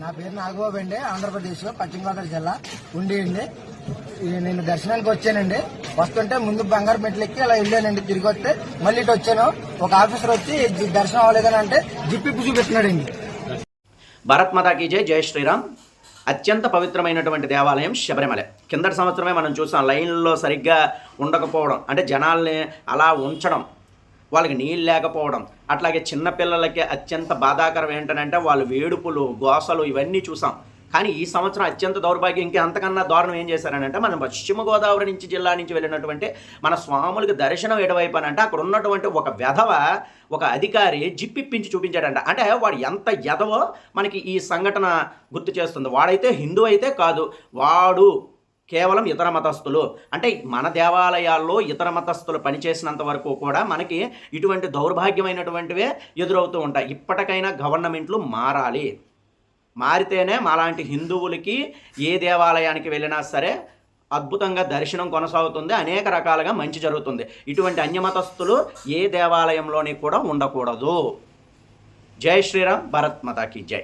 నా పేరు నాగబాబు అండి. ఆంధ్రప్రదేశ్ పశ్చిమ గోదావరి జిల్లా ఉండి అండి. నేను దర్శనానికి వచ్చానండి. వస్తుంటే ముందు బంగారు మెట్లు ఎక్కి అలా వెళ్ళానండి. తిరిగి వస్తే మళ్ళీ ఇటు వచ్చాను. ఒక ఆఫీసర్ వచ్చి దర్శనం అవ్వలేదని అంటే జిప్పిప్పు చూపిస్తున్నాడండి. భారత్ మాతాకి జై జై శ్రీరామ్. అత్యంత పవిత్రమైనటువంటి దేవాలయం శబరిమల. కిందటి సంవత్సరమే మనం చూసాం లైన్లో సరిగ్గా ఉండకపోవడం. అంటే జనాల్ని అలా ఉంచడం. వాళ్ళకి నీళ్ళు లేకపోవడం అట్లాగే చిన్నపిల్లలకి అత్యంత బాధాకరం ఏంటంటే వాళ్ళు వేడుపులు గోసలు ఇవన్నీ చూసాం. కానీ ఈ సంవత్సరం అత్యంత దౌర్భాగ్యం ఇంకా అంతకన్నా దారుణం ఏం చేశారనంటే మనం పశ్చిమ గోదావరి నుంచి జిల్లా నుంచి వెళ్ళినటువంటి మన స్వాములకి దర్శనం ఎడవైపానంటే అక్కడ ఉన్నటువంటి ఒక వెధవ ఒక అధికారి జిప్పిప్పించి చూపించాడంట. అంటే వాడు ఎంత ఎదవో మనకి ఈ సంఘటన గుర్తు చేస్తుంది. వాడైతే హిందూ అయితే కాదు. వాడు కేవలం ఇతర మతస్థులు. అంటే మన దేవాలయాల్లో ఇతర మతస్థులు పనిచేసినంత వరకు కూడా మనకి ఇటువంటి దౌర్భాగ్యమైనటువంటివే ఎదురవుతూ ఉంటాయి. ఇప్పటికైనా గవర్నమెంట్లు మారాలి. మారితేనే మాలాంటి హిందువులకి ఏ దేవాలయానికి వెళ్ళినా సరే అద్భుతంగా దర్శనం కొనసాగుతుంది. అనేక రకాలుగా మంచి జరుగుతుంది. ఇటువంటి అన్యమతస్థులు ఏ దేవాలయంలోని కూడా ఉండకూడదు. జై శ్రీరామ్. భరత్మతాకి జై.